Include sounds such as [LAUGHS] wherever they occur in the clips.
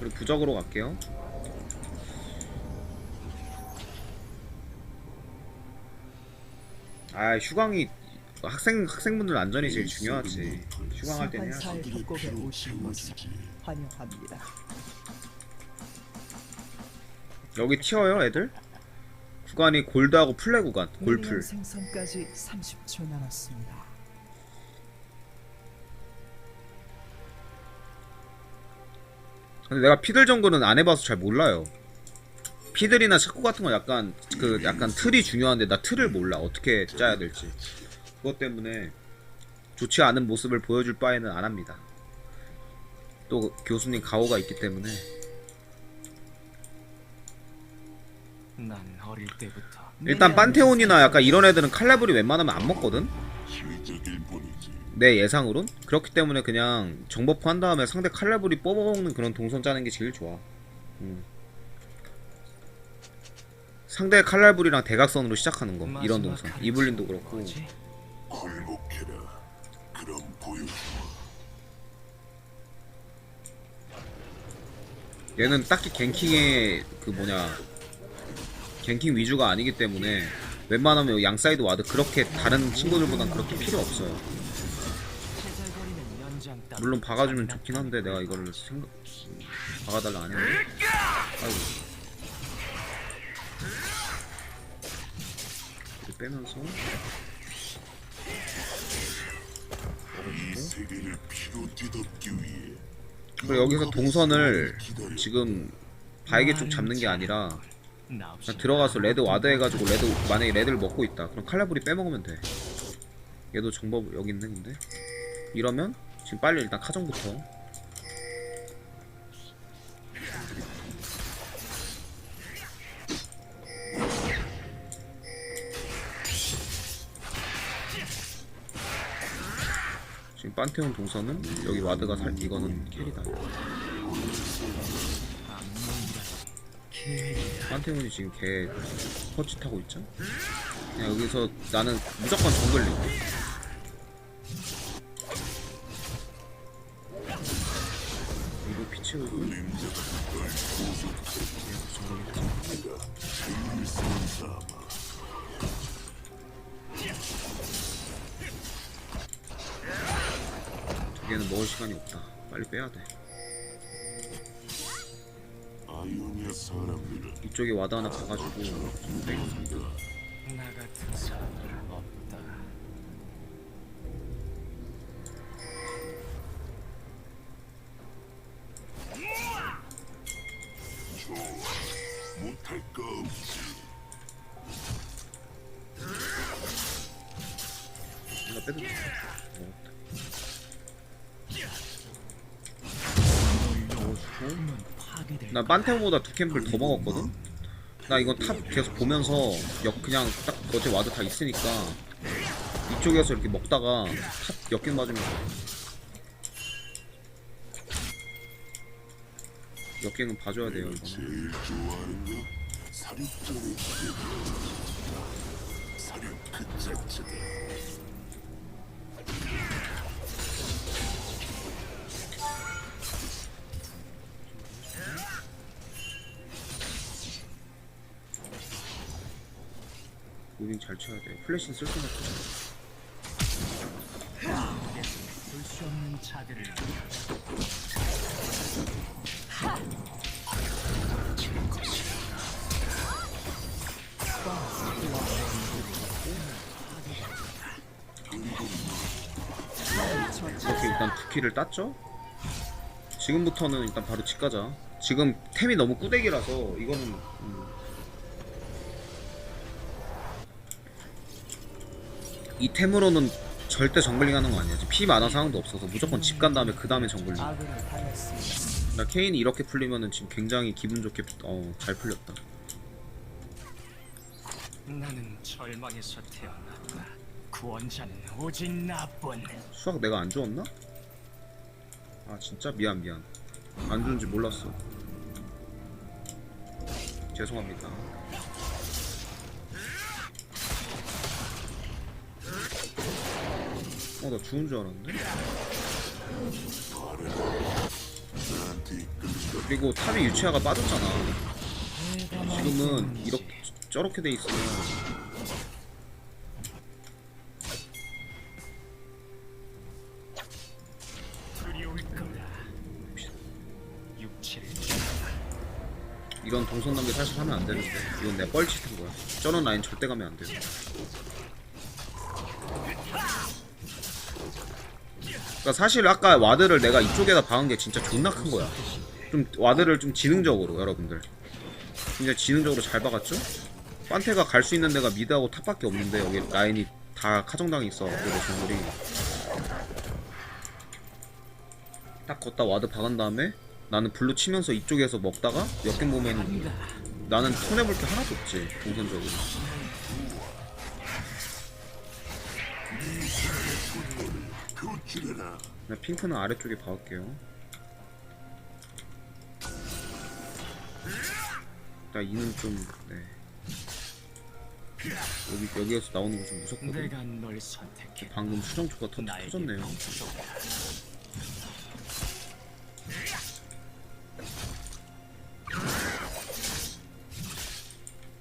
그리고 부적으로 갈게요. 아 휴강이 학생 학생분들 안전이 제일 중요하지. 휴강할 때는 해야지. 여기 튀어요 애들? 구간이 골드하고 플레 구간 골풀 생성까지 30초 남았습니다. 근데 내가 피들 정글은 안 해봐서 잘 몰라요. 피들이나 샤코 같은 건 약간 그 약간 틀이 중요한데 나 틀을 몰라. 어떻게 짜야 될지. 그것 때문에 좋지 않은 모습을 보여줄 바에는 안 합니다. 또 교수님 가오가 있기 때문에. 난 어릴 때부터. 일단 판테온이나 약간 이런 애들은 칼라불이 웬만하면 안 먹거든. 내 예상으론 그렇기 때문에 그냥 정버프 한 다음에 상대 칼라불이 뽑아먹는 그런 동선 짜는 게 제일 좋아. 음. 상대 칼날불이랑 대각선으로 시작하는 거 이런 동선. 이블린도 그렇고. 얘는 딱히 갱킹의 그 뭐냐 갱킹 위주가 아니기 때문에 웬만하면 양 사이드 와드 그렇게 다른 친구들보단 그렇게 필요 없어요 해잘거리는 연장 따위 물론 박아주면 좋긴 한데 내가 이거를 생각 박아달라 안 했는데 아이고. 빼면서? 이 세계를 피로 뒤덮기 위해 그리고 여기서 동선을 기다려. 지금 바이게 쪽 잡는 게 아니라 그냥 들어가서 레드 와드 해가지고 레드 만약에 레드를 먹고 있다. 그럼 칼라불이 빼먹으면 돼. 얘도 정법 여기 있네 근데. 이러면 지금 빨리 일단 카정부터. 지금 판테온 동선은 여기 와드가 살 이거는 캐리다. 판테온이 지금 개 퍼치 타고 있죠? 여기서 나는 무조건 정글링 두 개는 먹을 시간이 없다. 빨리 빼야 돼. 이쪽에 와드 하나 가가지고. 좀 빼겠습니다 나 같은 사람 판테온보다 두 캠플 더 먹었거든? 나 이거 탑 계속 보면서 역 그냥 딱 어제 와드 다 있으니까 이쪽에서 이렇게 먹다가 탑 역갱 맞으면서 역갱은 봐줘야 돼요 이거는 제일 좋아하는 거 사육전의 기계. 사육 그 자체다. 무빙 잘 쳐야 돼 플래시는 쓸 수는 없어 볼수 없는 자들을 이렇게 일단 두 킬을 땄죠? 지금부터는 일단 바로 집 가자 지금 템이 너무 꾸대기라서 이거는 음. 이 템으로는 절대 정글링 하는 거 아니야 지금 피 많아 상황도 없어서 무조건 집 간 다음에 그 다음에 정글링. 나 케인이 이렇게 풀리면은 지금 굉장히 기분 좋게 어, 잘 풀렸다 나는 절망에서 태어났다. 구원자는 오직 나뿐. 수학 내가 안 주었나? 아 진짜 미안 미안 안 주는지 몰랐어 죄송합니다 어 나 죽은 줄 알았는데. 그리고 탑이 유치아가 빠졌잖아. 지금은 이렇게 저렇게 돼 있으면 이런 동선 단계 사실 하면 안 되는데 이건 내가 뻘짓한 거야. 저런 라인 절대 가면 안 돼. 그러니까 사실 아까 와드를 내가 이쪽에다 박은 게 진짜 존나 큰 거야. 좀 와드를 좀 지능적으로 여러분들. 진짜 지능적으로 잘 박았죠? 판테가 갈 수 있는 데가 미드하고 탑밖에 없는데 여기 라인이 다 카정당이 있어. 그래서 정글이 딱 걷다 와드 박은 다음에 나는 블루 치면서 이쪽에서 먹다가 역경 보면은 나는 손해볼 게 하나도 없지 동선적으로 도출해라. 그냥 핑크는 아래쪽에 박을게요 자 이는 좀 네. 여기 여기에서 나오는 거 좀 무섭거든. 방금 수정초가 터, 터졌네요.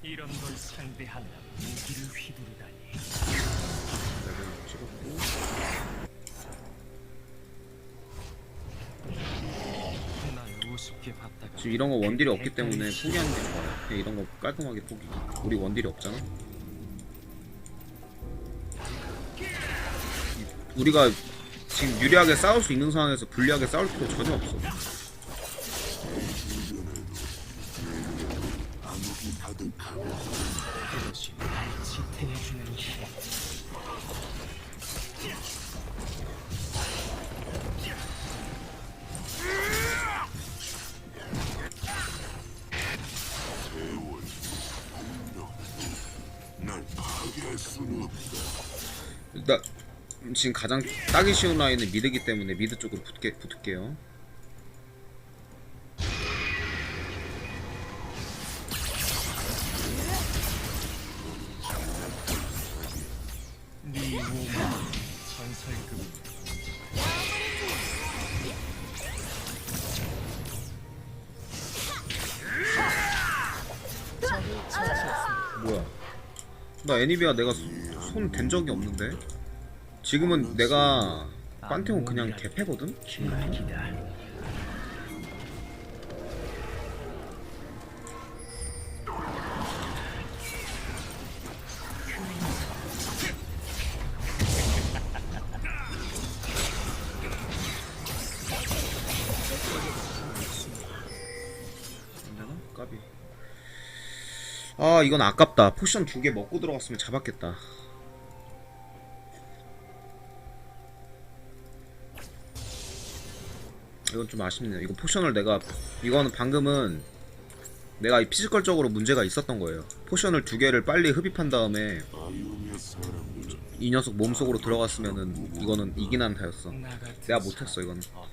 이런 걸 상대하려 무기를 휘두르다니. 레벨 찍었고 날 우습게 봤다가 지금 이런 거 원딜이 없기 때문에 포기하는 게 좋아요. 그냥 이런 거 깔끔하게 포기. 우리 원딜이 없잖아. 이- 우리가 지금 유리하게 싸울 수 있는 상황에서 불리하게 싸울 필요 전혀 없어. 암흑이 가득하고 나 지금 가장 따기 쉬운 라인은 미드기 때문에 미드 쪽으로 붙게, 붙을게요. 뭐야? 나 애니비아 내가 손 댄 적이 없는데 지금은 내가 판테온 그냥 개패거든? 안되나? 까비 아 이건 아깝다 포션 두 개 먹고 들어갔으면 잡았겠다 이건 좀 아쉽네요 이거 포션을 내가 이거는 방금은 내가 이 피지컬적으로 문제가 있었던 거예요 포션을 두 개를 빨리 흡입한 다음에 이 녀석 몸속으로 들어갔으면은 이거는 이긴 한타였어 내가 못했어 없다.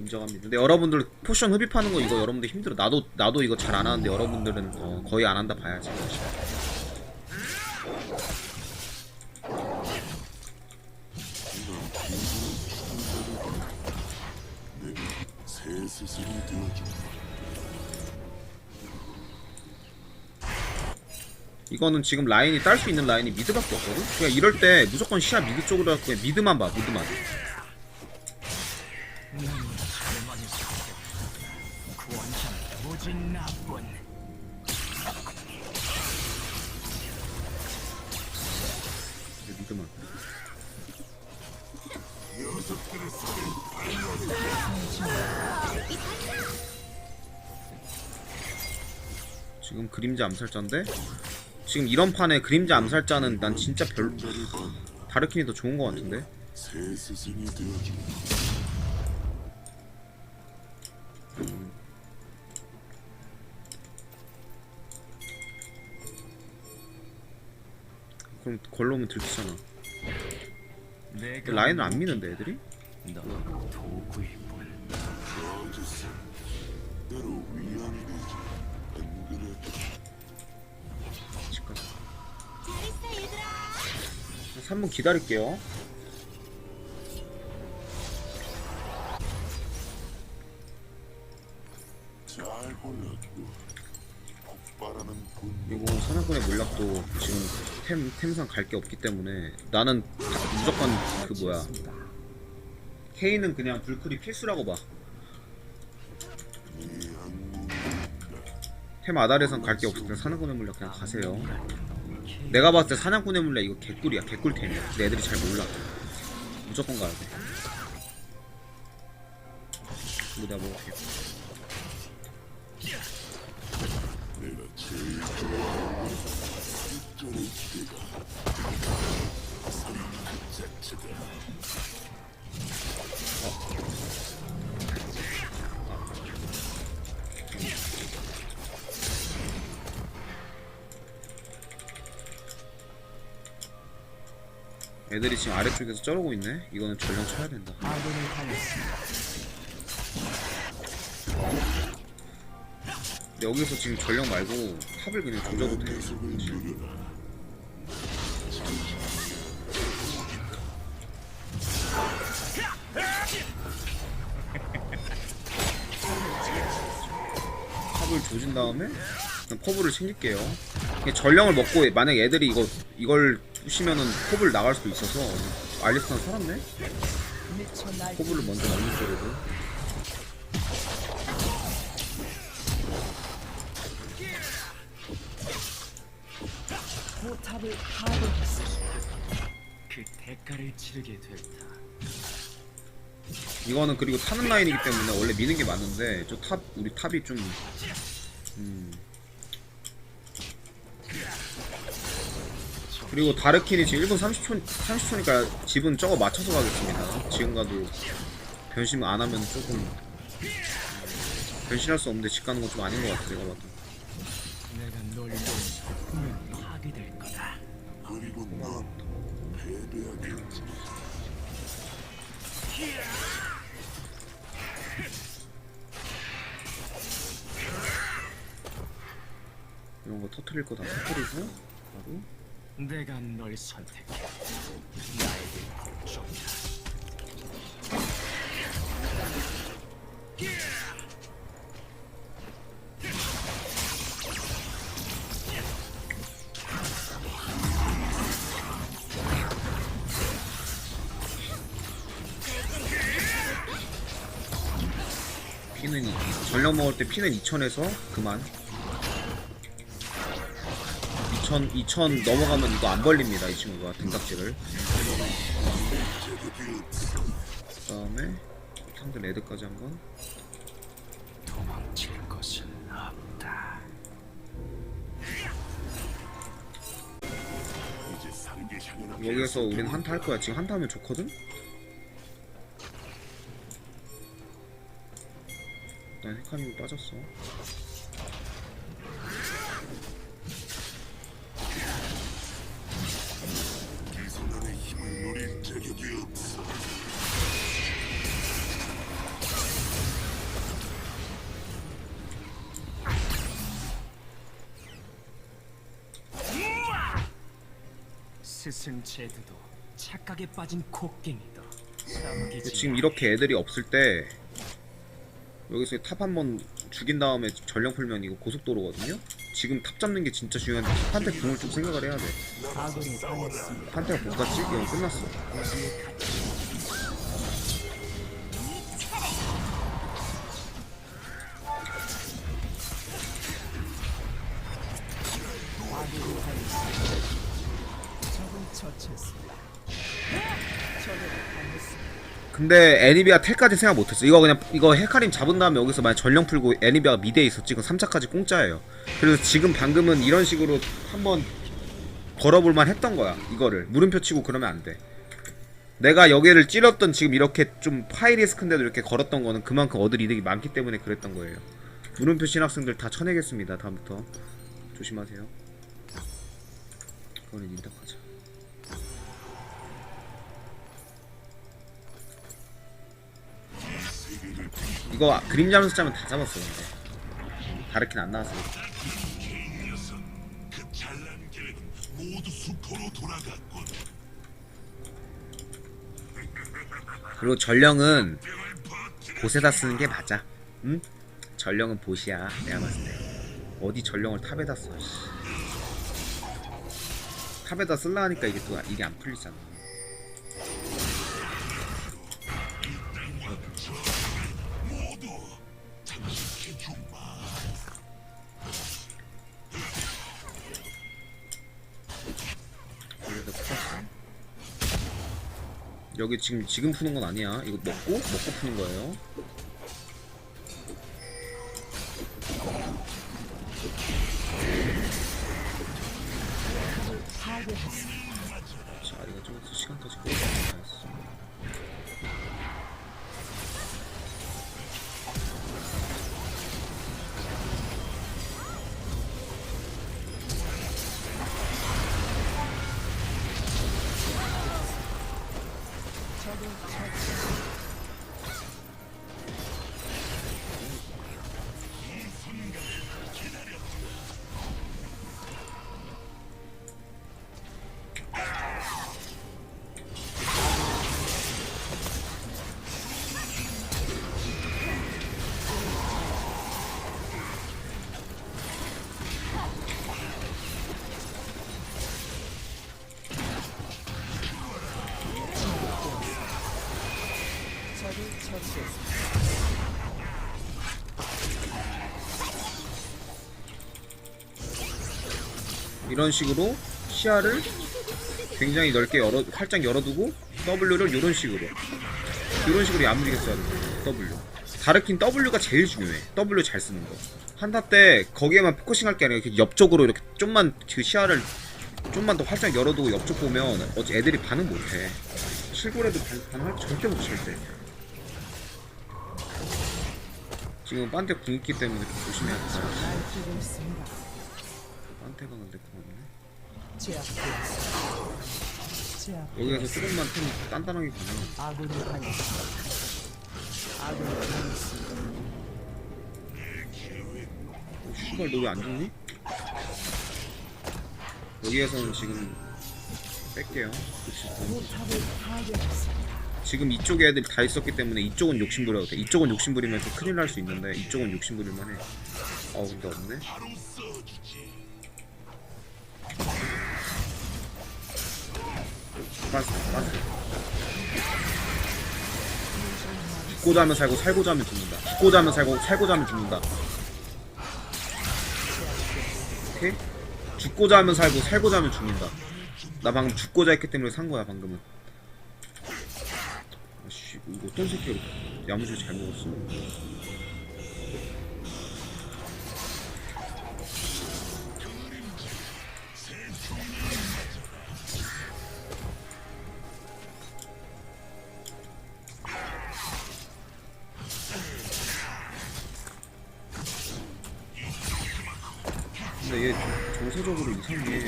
인정합니다. 근데 여러분들 포션 흡입하는 거 이거 여러분들 힘들어. 나도 나도 이거 잘 안 하는데 여러분들은 어, 거의 안 한다 봐야지. 이거는 지금 라인이 딸 수 있는 라인이 미드밖에 없거든. 그냥 이럴 때 무조건 시야 미드 쪽으로 해서 그냥 미드만 봐. 미드만. 그림자 암살자인데 지금 이런 판에 그림자 암살자는 난 진짜 별 다르킨이 더 좋은 거 같은데. 그럼 걸러오면 들키잖아. 내가 라인을 안 미는데 애들이? 3분 기다릴게요. 그리고 사냥꾼의 몰락도 지금 템 템상 갈 게 없기 때문에 나는 무조건 그 뭐야. K는 그냥 불클이 필수라고 봐. 템 아다리에선 갈 게 없을 때 사냥꾼의 물약 그냥 가세요. 내가 봤을 때 사냥꾼의 물약 이거 개꿀이야 개꿀템이야. 근데 애들이 잘 몰라. 무조건 가야 돼. 이거 내가 먹을게. 내 애들이 지금 아래쪽에서 쩔고 있네. 이거는 전령 쳐야 된다. 여기서 지금 전령 말고 탑을 그냥 조져도 돼. [LAUGHS] 탑을 조진 다음에 퍼블을 챙길게요. 전령을 먹고 만약 애들이 이거 이걸 부시면은 퍼블 나갈 수도 있어서 알리스탄 살았네. 퍼블을 먼저 넣는 쪽으로. 포탑을 파괴했습니다. 그 대가를 치르게 됐다. 이거는 그리고 타는 라인이기 때문에 원래 미는 게 맞는데 저 탑 우리 탑이 좀 음. 그리고 다르킨이 지금 1분 30초 30초니까 집은 저거 맞춰서 가겠습니다. 지금 가도 변심 안 하면 조금 변신할 수 없는데 집 가는 건 좀 아닌 것 같아 내가 봐도. 거다. 이런 거 터트릴 거다 터트리고 바로 내가 널 선택해. 나에게 복종이다. 피는 이- 전력 먹을 때 피는 2000에서 그만 2000 2000 넘어가면 이거 안 벌립니다 이 친구가 등딱지를 그 다음에 상대 레드까지 한번 도망칠 것은 없다. 여기에서 우리는 한타 할 거야 지금 한타 하면 좋거든? 난 헤카림이 빠졌어 스승 제드도 착각에 빠진. 싸우기 지금 이렇게 애들이 없을 때 여기서 탑 한 번 죽인 다음에 전령 풀면 이거 고속도로거든요? 지금 탑 잡는 게 진짜 중요한데 판테 궁을 좀 생각을 해야 돼. 판테가 못 갔지? 이거 끝났어 처치했습니다. 근데 애니비아 텔까지 생각 못했어. 이거 그냥 이거 헤카림 잡은 다음에 여기서 만약 전령 풀고 애니비아가 미드에 있었지. 그럼 3차까지 공짜예요. 그래서 지금 방금은 이런 식으로 한번 걸어볼만 했던 거야. 이거를 물음표 치고 그러면 안 돼. 내가 여기를 찔렀던 지금 이렇게 좀 하이리스크인데도 이렇게 걸었던 거는 그만큼 얻을 이득이 많기 때문에 그랬던 거예요. 물음표 신학생들 다 쳐내겠습니다. 다음부터 조심하세요. 이거는 인터하자. 이거 그림 잡면서 짜면 다 잡았어 근데 다르킨 안 돌아갔군. 그리고 전령은 곳에다 쓰는 게 맞아 응? 전령은 보시야 내가 봤을 때 어디 전령을 탑에다 써 씨. 탑에다 쓸라 하니까 이게 또 이게 안 풀리잖아 여기 지금 지금 푸는 건 아니야. 이거 먹고 먹고 푸는 거예요. 자, 이거 좀 시간까지 끌어가야겠어. 적을 이런 식으로 시야를 굉장히 넓게 열어 활짝 열어두고 W를 이런 식으로 이런 식으로 야무지게 써야 돼. W. 다르킨 W가 제일 중요해. W 잘 쓰는 거. 한타 때 거기에만 포커싱 할 게 아니라 이렇게 옆쪽으로 이렇게 좀만 그 시야를 좀만 더 활짝 열어두고 옆쪽 보면 어째 애들이 반응 못해. 실골에도 반- 반응할 절대 못 칠 때. 지금 빤테 궁 있기 때문에 좀 조심해야 돼. 빤테가 근데 궁 없네. 제압되었습니다. 여기에서. 조금만 좀 단단하게 가면 아군이 당했습니다. 아군이 당했습니다. 어, 씨발 너 왜 안 죽니? 여기에서는 지금 뺄게요 그치. 포탑을 파괴했습니다. 지금 이쪽에 애들이 다 있었기 때문에 이쪽은 욕심부려도 돼 이쪽은 욕심부리면 좀 큰일 날 수 있는데 이쪽은 욕심부릴만 해 어, 근데 없네 빠졌어 빠졌어 죽고자 하면 살고 살고자 하면 죽는다. 죽고자 하면 살고 살고자 하면 죽는다. 오케이? 죽고자 하면 살고 살고자 하면 죽는다. 나 방금 죽고자 했기 때문에 산 거야 방금은. 아씨 이거 어떤 새끼가 야무지게 잘 먹었어 근데 얘 정서적으로 이상해.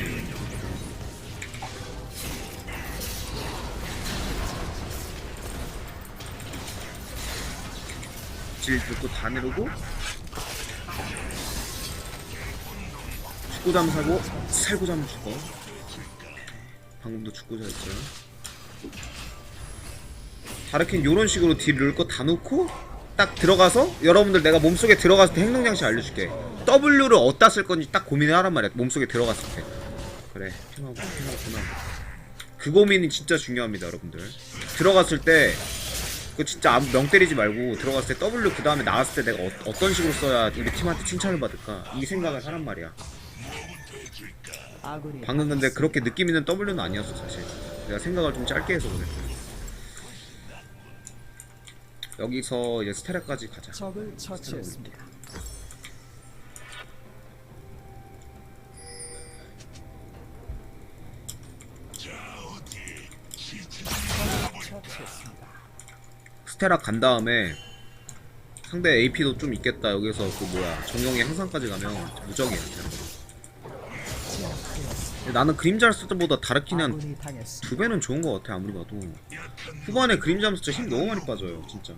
질 듣고 다 내려고? 죽고자 하면 살고 살고자 하면 죽어 방금도 죽고자 했어요 다르킨 요런 식으로 딜 넣을 거 다 넣고 딱 들어가서 여러분들 내가 몸속에 들어갔을 때 행동 장치 알려줄게. W를 어디다 쓸 건지 딱 고민을 하란 말이야. 몸속에 들어갔을 때. 그래 핑하고 핑하고 그 고민이 진짜 중요합니다 여러분들. 들어갔을 때 그 진짜 명 때리지 말고 들어갔을 때 W 그 다음에 나왔을 때 내가 어, 떤 식으로 써야 우리 팀한테 칭찬을 받을까? 이 생각을 하란 말이야. 방금 근데 그렇게 느낌 있는 W는 아니었어 사실. 내가 생각을 좀 짧게 해서 그래 여기서 이제 스테라까지 가자 적을 처치했습니다. 스테라 간 다음에 상대 AP도 좀 있겠다 여기서 그 뭐야 정령이 항상까지 가면 무적이야 그냥. 나는 그림자를 쓸 때보다 다르키는. 두 배는 좋은 것 같아 아무리 봐도. 후반에 그림자 하면서 진짜 힘 너무 많이 빠져요 진짜.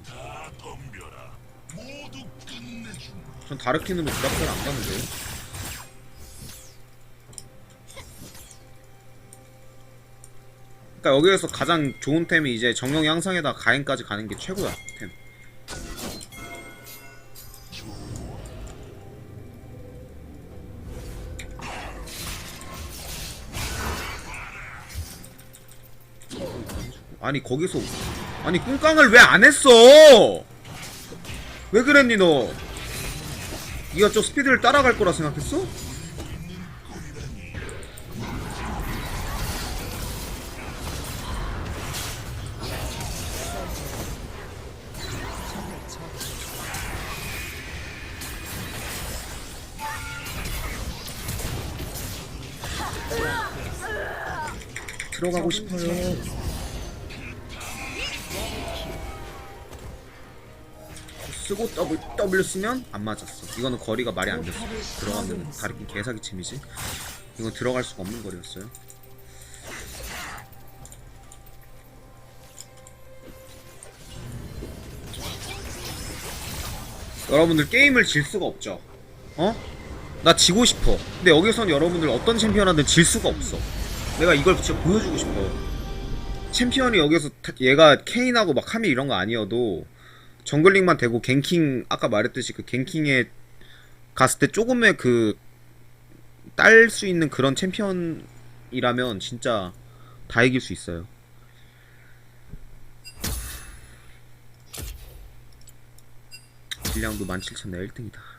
전 다르킨으로 드랍을 안 가는데요 그러니까 여기에서 가장 좋은 템이 이제 정령의 항상에다 가인까지 가는 게 최고야 템 아니 거기서 아니 꿍깡을 왜 안 했어? 왜 그랬니 너? 네가 저 스피드를 따라갈 거라 생각했어? 들어가고 싶어요. 쓰고 W, W 쓰면 안 맞았어. 이거는 거리가 말이 안 됐어. 들어가면 다리끼 개사기 침이지. 이건 들어갈 수가 없는 거리였어요. 여러분들 게임을 질 수가 없죠. 어? 나 지고 싶어. 근데 여기선 여러분들 어떤 챔피언한테 질 수가 없어. 내가 이걸 진짜 보여주고 싶어. 챔피언이 여기서 타- 얘가 케인하고 막 카밀 이런 거 아니어도 정글링만 되고 갱킹 아까 말했듯이 그 갱킹에 갔을 때 조금의 그 딸 수 있는 그런 챔피언이라면 진짜 다 이길 수 있어요. 딜량도 17,000내 1등이다.